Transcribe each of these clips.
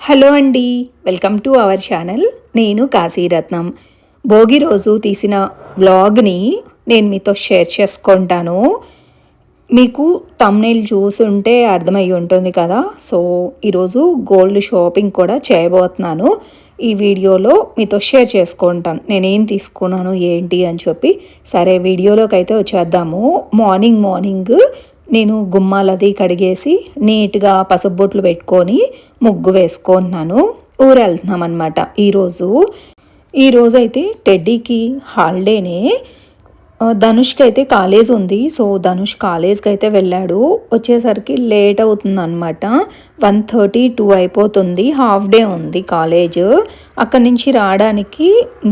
Hello అండి welcome to our channel. నేను కాశీరత్నం. భోగి రోజు తీసిన వ్లాగ్ని నేను మీతో షేర్ చేసుకుంటాను. మీకు తమ్నేల్ చూసుంటే అర్థమై ఉంటుంది కదా? సో ఈరోజు గోల్డ్ షాపింగ్ కూడా చేయబోతున్నాను. ఈ వీడియోలో మీతో షేర్ చేసుకుంటాను. నేనేం తీసుకున్నాను ఏంటి అని చెప్పి సరే వీడియోలోకి అయితే వచ్చేద్దాము. మార్నింగ్ మార్నింగ్ నేను గుమ్మాలది కడిగేసి నీట్గా పసుపు పెట్టుకొని ముగ్గు వేసుకున్నాను ఊరు వెళ్తున్నాం అనమాట ఈరోజు ఈరోజు అయితే టెడ్డీకి హాలిడేనే. ధనుష్కి అయితే కాలేజ్ ఉంది. సో ధనుష్ కాలేజ్కి అయితే వెళ్ళాడు. వచ్చేసరికి లేట్ అవుతుంది అనమాట వన్ థర్టీ టూ అయిపోతుంది. హాఫ్ డే ఉంది కాలేజ్. అక్కడి నుంచి రావడానికి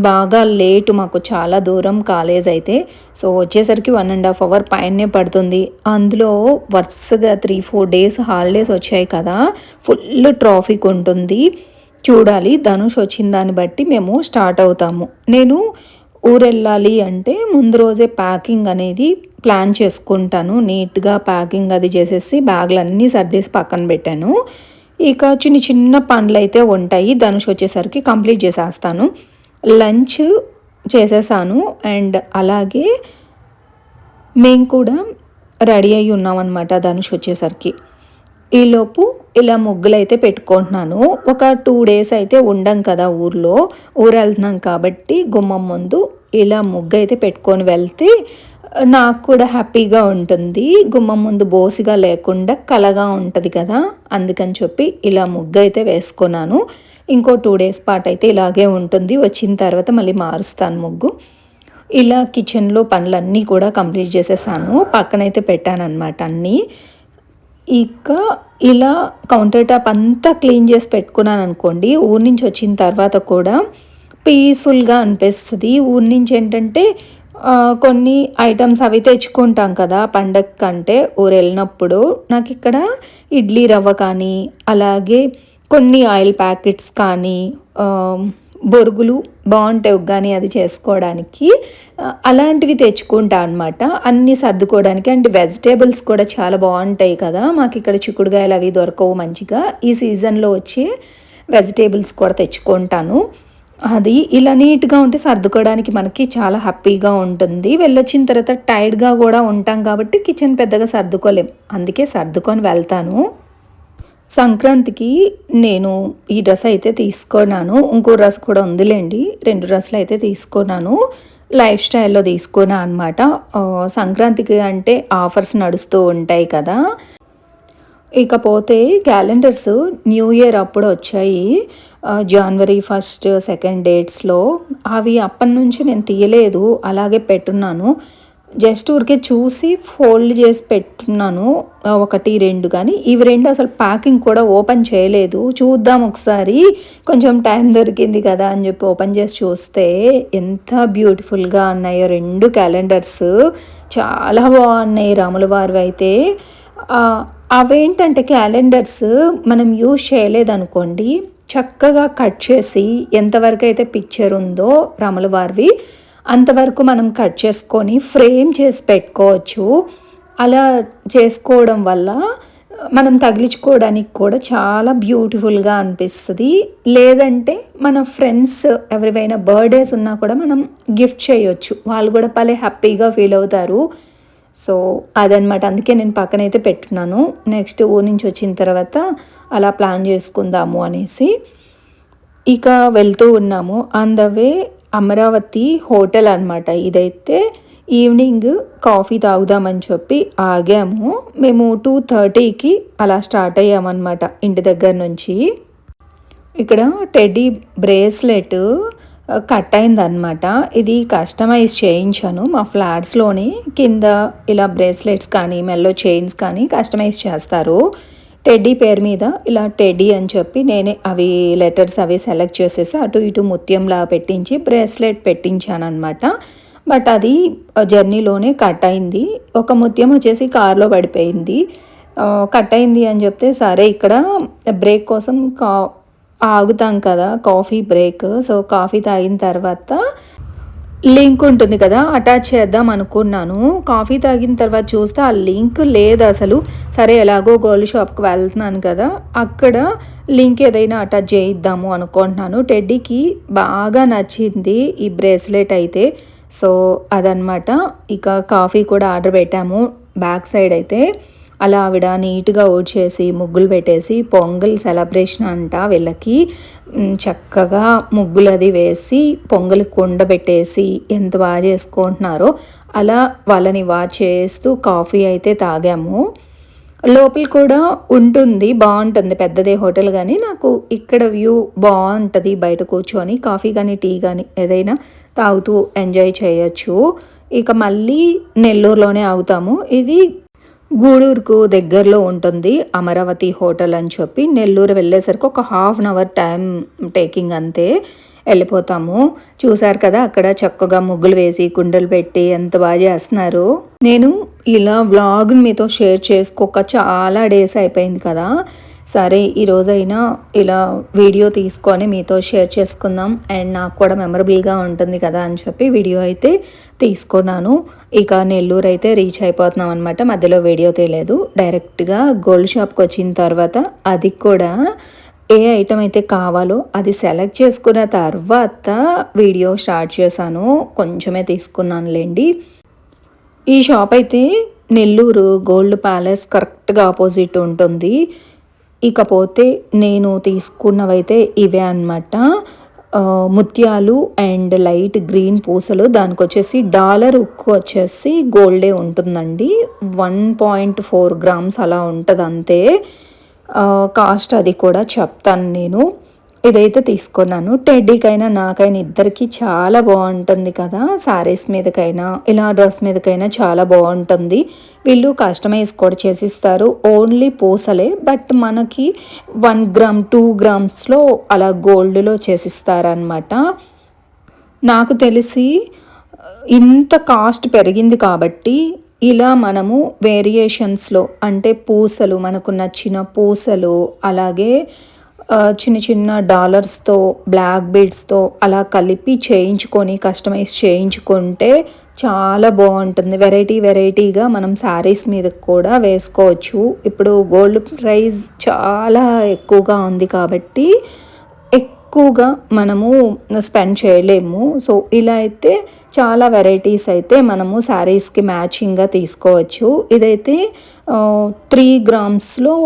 బాగా లేటు. మాకు చాలా దూరం కాలేజ్ అయితే. సో వచ్చేసరికి వన్ అండ్ హాఫ్ అవర్ పైనే పడుతుంది. అందులో వరుసగా త్రీ ఫోర్ డేస్ హాలిడేస్ వచ్చాయి కదా. ఫుల్ ట్రాఫిక్ ఉంటుంది. చూడాలి. ధనుష్ వచ్చిన దాన్ని బట్టి మేము స్టార్ట్ అవుతాము. నేను ఊరెళ్ళాలి అంటే ముందు రోజే ప్యాకింగ్ అనేది ప్లాన్ చేసుకుంటాను. నీట్గా ప్యాకింగ్ అది చేసేసి బ్యాగులు అన్నీ సర్దేసి పక్కన పెట్టాను. ఇక చిన్న చిన్న పనులు అయితే ఉంటాయి. ధనుష్ వచ్చేసరికి కంప్లీట్ చేసేస్తాను. లంచ్ చేసేసాను. అండ్ అలాగే మేము కూడా రెడీ అయి ఉన్నామన్నమాట ధనుష్ వచ్చేసరికి. ఈలోపు ఇలా ముగ్గులు అయితే పెట్టుకుంటున్నాను. ఒక టూ డేస్ అయితే ఉండం కదా ఊర్లో. ఊరు వెళ్తున్నాం కాబట్టి గుమ్మం ముందు ఇలా ముగ్గు అయితే పెట్టుకొని వెళ్తే నాకు కూడా హ్యాపీగా ఉంటుంది. గుమ్మం ముందు బోసిగా లేకుండా కలగా ఉంటుంది కదా. అందుకని చెప్పి ఇలా ముగ్గు అయితే వేసుకున్నాను. ఇంకో టూ డేస్ పాటు అయితే ఇలాగే ఉంటుంది. వచ్చిన తర్వాత మళ్ళీ మారుస్తాను ముగ్గు. ఇలా కిచెన్లో పనులన్నీ కూడా కంప్లీట్ చేసేసాను. పక్కనైతే పెట్టాను అనమాట అన్నీ. ఇక ఇలా కౌంటర్ టాప్ అంతా క్లీన్ చేసి పెట్టుకున్నాను అనుకోండి ఊరి నుంచి వచ్చిన తర్వాత కూడా పీస్ఫుల్గా అనిపిస్తుంది. ఊరి నుంచి ఏంటంటే కొన్ని ఐటమ్స్ అవి తెచ్చుకుంటాం కదా పండగ కంటే ఊరు వెళ్ళినప్పుడు. నాకు ఇక్కడ ఇడ్లీ రవ్వ కానీ అలాగే కొన్ని ఆయిల్ ప్యాకెట్స్ కానీ బొరుగులు బాగుంటాయి కానీ అది చేసుకోవడానికి అలాంటివి తెచ్చుకుంటా అనమాట అన్నీ సర్దుకోవడానికి అంటే వెజిటేబుల్స్ కూడా చాలా బాగుంటాయి కదా. మాకు ఇక్కడ చిక్కుడుగాయలు అవి దొరకవు మంచిగా. ఈ సీజన్లో వచ్చే వెజిటేబుల్స్ కూడా తెచ్చుకుంటాను. అది ఇలా నీట్గా ఉంటే సర్దుకోవడానికి మనకి చాలా హ్యాపీగా ఉంటుంది. వెళ్ళొచ్చిన తర్వాత టైర్డ్గా కూడా ఉంటాం కాబట్టి కిచెన్ పెద్దగా సర్దుకోలేం. అందుకే సర్దుకొని వెళ్తాను. సంక్రాంతికి నేను ఈ డ్రెస్ అయితే తీసుకున్నాను. ఇంకో డ్రెస్ కూడా ఉందిలేండి. రెండు డ్రెస్సులు అయితే తీసుకున్నాను. లైఫ్ స్టైల్లో తీసుకున్నా అనమాట సంక్రాంతికి అంటే ఆఫర్స్ నడుస్తూ ఉంటాయి కదా. ఇకపోతే క్యాలెండర్స్ న్యూ ఇయర్ అప్పుడు వచ్చాయి. జనవరి ఫస్ట్ సెకండ్ డేట్స్లో. అవి అప్పటి నుంచి నేను తీయలేదు. అలాగే పెట్టున్నాను. జస్ట్ ఊరికే చూసి ఫోల్డ్ చేసి పెట్టున్నాను. ఒకటి రెండు కానీ ఇవి రెండు అసలు ప్యాకింగ్ కూడా ఓపెన్ చేయలేదు. చూద్దాం ఒకసారి. కొంచెం టైం దొరికింది కదా అని చెప్పి ఓపెన్ చేసి చూస్తే ఎంత బ్యూటిఫుల్గా ఉన్నాయో రెండు క్యాలెండర్స్. చాలా బాగున్నాయి రాముల వారివి అయితే. అవేంటంటే క్యాలెండర్స్ మనం యూజ్ చేయలేదనుకోండి చక్కగా కట్ చేసి ఎంతవరకు అయితే పిక్చర్ ఉందో రాముల వారివి అంతవరకు మనం కట్ చేసుకొని ఫ్రేమ్ చేసి పెట్టుకోవచ్చు. అలా చేసుకోవడం వల్ల మనం తగిలించుకోవడానికి కూడా చాలా బ్యూటిఫుల్గా అనిపిస్తుంది. లేదంటే మన ఫ్రెండ్స్ ఎవరివైనా బర్త్డేస్ ఉన్నా కూడా మనం గిఫ్ట్ చేయొచ్చు. వాళ్ళు కూడా భలే హ్యాపీగా ఫీల్ అవుతారు. సో అదనమాట అందుకే నేను పక్కనైతే పెట్టున్నాను. నెక్స్ట్ ఊరి నుంచి వచ్చిన తర్వాత అలా ప్లాన్ చేసుకుందాము అనేసి. ఇక వెళ్తూ ఉన్నాము. On the way Amaravati hotel అనమాట ఇదైతే ఈవినింగ్ కాఫీ తాగుదామని చెప్పి ఆగాము. మేము టూ థర్టీకి అలా స్టార్ట్ అయ్యామన్నమాట ఇంటి దగ్గర నుంచి. ఇక్కడ టెడ్డీ బ్రేస్లెట్ కట్ అయిందనమాట ఇది కస్టమైజ్ చేయించాను. మా ఫ్లాట్స్లోని కింద ఇలా బ్రేస్లెట్స్ కానీ మెల్లో చైన్స్ కానీ కస్టమైజ్ చేస్తారు. టెడ్డీ పేరు మీద ఇలా టెడ్డీ అని చెప్పి నేనే అవి లెటర్స్ అవి సెలెక్ట్ చేసేసి అటు ఇటు ముత్యంలా పెట్టించి బ్రేస్లెట్ పెట్టించాను అనమాట బట్ అది జర్నీలోనే కట్ అయింది. ఒక ముత్యం వచ్చేసి కార్లో పడిపోయింది. కట్ అయింది అని చెప్తే సరే ఇక్కడ బ్రేక్ కోసం కా ఆగుతాం కదా కాఫీ బ్రేక్. సో కాఫీ తాగిన తర్వాత లింక్ ఉంటుంది కదా అటాచ్ చేద్దాం అనుకున్నాను. కాఫీ తాగిన తర్వాత చూస్తే ఆ లింక్ లేదు అసలు. సరే ఎలాగో గోల్డ్ షాప్కి వెళ్తున్నాను కదా అక్కడ లింక్ ఏదైనా అటాచ్ చేయిద్దాము అనుకుంటున్నాను. టెడ్డీకి బాగా నచ్చింది ఈ బ్రేస్లెట్ అయితే. సో అదనమాట ఇక కాఫీ కూడా ఆర్డర్ పెట్టాము బ్యాక్ సైడ్ అయితే. అలా ఆవిడ నీట్గా ఓడ్చేసి ముగ్గులు పెట్టేసి పొంగల్ సెలబ్రేషన్ అంట వీళ్ళకి. చక్కగా ముగ్గులు అది వేసి పొంగల్ కుండ పెట్టేసి ఎంత బాగా చేసుకుంటున్నారో అలా వాళ్ళని వాచ్ చేస్తూ కాఫీ అయితే తాగాము. లోపల కూడా ఉంటుంది బాగుంటుంది. పెద్దదే హోటల్ కానీ నాకు ఇక్కడ వ్యూ బాగుంటుంది బయట కూర్చొని. కాఫీ కానీ టీ కానీ ఏదైనా తాగుతూ ఎంజాయ్ చేయొచ్చు. ఇక మళ్ళీ నెల్లూరులోనే ఆగుతాము. ఇది గూడూరుకు దగ్గరలో ఉంటుంది అమరావతి హోటల్ అని చెప్పి. నెల్లూరు వెళ్ళేసరికి ఒక half an hour time taking అంతే వెళ్ళిపోతాము. చూసారు కదా అక్కడ చక్కగా ముగ్గులు వేసి కుండలు పెట్టి ఎంత బాగా చేస్తున్నారు. నేను ఇలా వ్లాగ్ని మీతో షేర్ చేసుకోక చాలా డేస్ అయిపోయింది కదా. సరే ఈరోజైనా ఇలా వీడియో తీసుకొని మీతో షేర్ చేసుకుందాం. అండ్ నాకు కూడా మెమరబుల్గా ఉంటుంది కదా అని చెప్పి వీడియో అయితే తీసుకున్నాను. ఇక నెల్లూరు అయితే రీచ్ అయిపోతున్నాం అనమాట మధ్యలో వీడియో తెలియదు డైరెక్ట్గా గోల్డ్ షాప్కి వచ్చిన తర్వాత అది కూడా ఏ ఐటమ్ అయితే కావాలో అది సెలెక్ట్ చేసుకున్న తర్వాత వీడియో స్టార్ట్ చేశాను. కొంచెమే తీసుకున్నానులేండి. ఈ షాప్ అయితే నెల్లూరు గోల్డ్ ప్యాలెస్ కరెక్ట్గా ఆపోజిట్ ఉంటుంది. ఇకపోతే నేను తీసుకున్నవైతే ఇవే అనమాట ముత్యాలు అండ్ లైట్ గ్రీన్ పూసలు. దానికి వచ్చేసి డాలర్ ఉక్కు వచ్చేసి గోల్డే ఉంటుందండి. వన్ పాయింట్ ఫోర్ గ్రామ్స్ అలా ఉంటుంది అంతే కాస్ట్ అది కూడా చెప్తాను నేను. ఇదైతే తీసుకున్నాను. టెడ్డీకైనా నాకైనా ఇద్దరికి చాలా బాగుంటుంది కదా. శారీస్ మీదకైనా ఇలా డ్రెస్ మీదకైనా చాలా బాగుంటుంది. వీళ్ళు కస్టమైజ్ కూడా చేసిస్తారు. ఓన్లీ పూసలే బట్ మనకి వన్ గ్రామ్ టూ గ్రామ్స్లో అలా గోల్డ్లో చేసిస్తారనమాట నాకు తెలిసి ఇంత కాస్ట్ పెరిగింది కాబట్టి ఇలా మనము వేరియేషన్స్లో అంటే పూసలు మనకు నచ్చిన పూసలు అలాగే చిన్న చిన్న డాలర్స్తో బ్లాక్ బీడ్స్తో అలా కలిపి చేయించుకొని కస్టమైజ్ చేయించుకుంటే చాలా బాగుంటుంది. వెరైటీ వెరైటీగా మనం శారీస్ మీద కూడా వేసుకోవచ్చు. ఇప్పుడు గోల్డ్ ప్రైస్ చాలా ఎక్కువగా ఉంది కాబట్టి ఎక్కువగా మనము స్పెండ్ చేయలేము. సో ఇలా అయితే చాలా వెరైటీస్ అయితే మనము శారీస్కి మ్యాచింగ్గా తీసుకోవచ్చు. ఇదైతే three గ్రామ్స్లో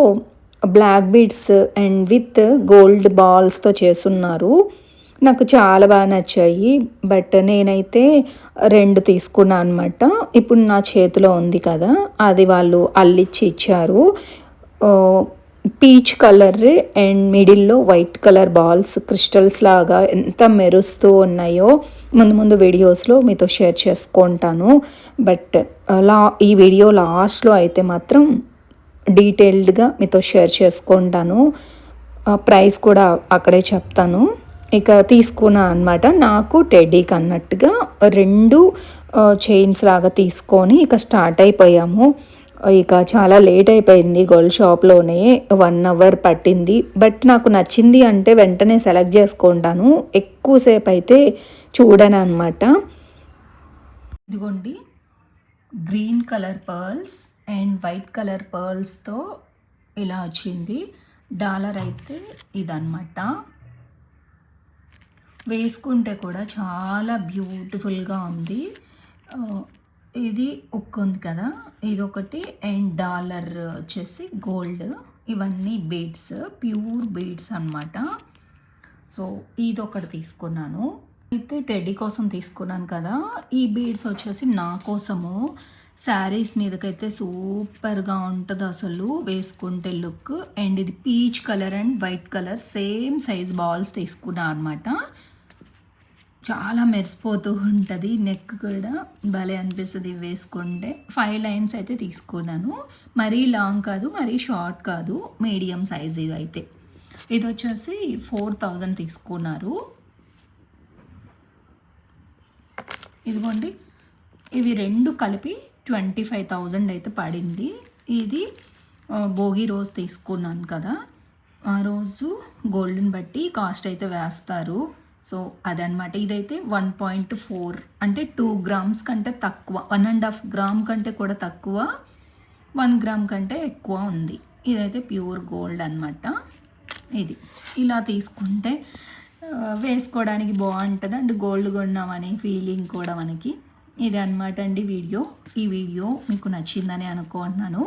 black beads and with gold బాల్స్తో చేస్తున్నారు. నాకు చాలా బాగా నచ్చాయి. బట్ నేనైతే రెండు తీసుకున్నాను అనమాట ఇప్పుడు నా చేతిలో ఉంది కదా అది వాళ్ళు అల్లిచ్చి ఇచ్చారు. పీచ్ కలర్ అండ్ మిడిల్లో వైట్ కలర్ బాల్స్ క్రిస్టల్స్ లాగా ఎంత మెరుస్తూ ఉన్నాయో ముందు ముందు వీడియోస్లో మీతో షేర్ చేసుకుంటాను. బట్ లా ఈ వీడియో లాస్ట్లో అయితే మాత్రం డీటెయిల్డ్గా మీతో షేర్ చేసుకుంటాను. ప్రైస్ కూడా అక్కడే చెప్తాను. ఇక తీసుకున్నా అనమాట నాకు టెడ్డీకి అన్నట్టుగా రెండు చైన్స్ లాగా తీసుకొని ఇక స్టార్ట్ అయిపోయాము. ఇక చాలా లేట్ అయిపోయింది గోల్డ్ షాప్లోనే. వన్ అవర్ పట్టింది. బట్ నాకు నచ్చింది అంటే వెంటనే సెలెక్ట్ చేసుకుంటాను. ఎక్కువసేపు అయితే చూడను అనమాట ఇదిగోండి. Green colour pearls. And white colour పర్ల్స్తో ఇలా వచ్చింది. డాలర్ అయితే ఇదన్నమాట. వేసుకుంటే కూడా చాలా బ్యూటిఫుల్గా ఉంది. ఇది ఉక్కు ఉంది కదా? ఇది ఒకటి అండ్ డాలర్ వచ్చేసి గోల్డ్. ఇవన్నీ బీడ్స్ ప్యూర్ బీడ్స్ అనమాట సో ఇది ఒకటి తీసుకున్నాను. అయితే టెడ్డీ కోసం తీసుకున్నాను కదా ఈ బీడ్స్ వచ్చేసి నా కోసము. శారీస్ మీదకైతే సూపర్గా ఉంటుంది అసలు వేసుకుంటే లుక్. అండ్ ఇది peach colour and white colour same size balls తీసుకున్నా అనమాట చాలా మెరిసిపోతూ ఉంటుంది నెక్ కూడా భలే అనిపిస్తుంది వేసుకుంటే. ఫైవ్ లైన్స్ అయితే తీసుకున్నాను. మరీ లాంగ్ కాదు మరీ షార్ట్ కాదు మీడియం సైజ్ ఇది అయితే ఇది వచ్చేసి ఫోర్ థౌజండ్ తీసుకున్నారు. ఇదిగోండి. ఇవి రెండు కలిపి ట్వంటీ ఫైవ్ థౌజండ్ అయితే పడింది. ఇది భోగి రోజు తీసుకున్నాను కదా. ఆ రోజు గోల్డ్ని బట్టి కాస్ట్ అయితే వేస్తారు. సో అదనమాట ఇదైతే వన్ పాయింట్ ఫోర్ అంటే టూ గ్రామ్స్ కంటే తక్కువ. వన్ అండ్ హాఫ్ గ్రామ్ కంటే కూడా తక్కువ. వన్ గ్రామ్ కంటే ఎక్కువ ఉంది. ఇదైతే ప్యూర్ గోల్డ్ అనమాట ఇది. ఇలా తీసుకుంటే వేసుకోవడానికి బాగుంటుంది అండ్ గోల్డ్ కొన్నామని ఫీలింగ్ కూడా మనకి. ఇది అనమాట అండి వీడియో. ఈ వీడియో మీకు నచ్చిందని అనుకుంటున్నాను.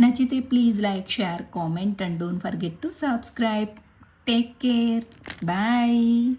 నచ్చితే please like share comment and don't forget to subscribe. Take care. Bye.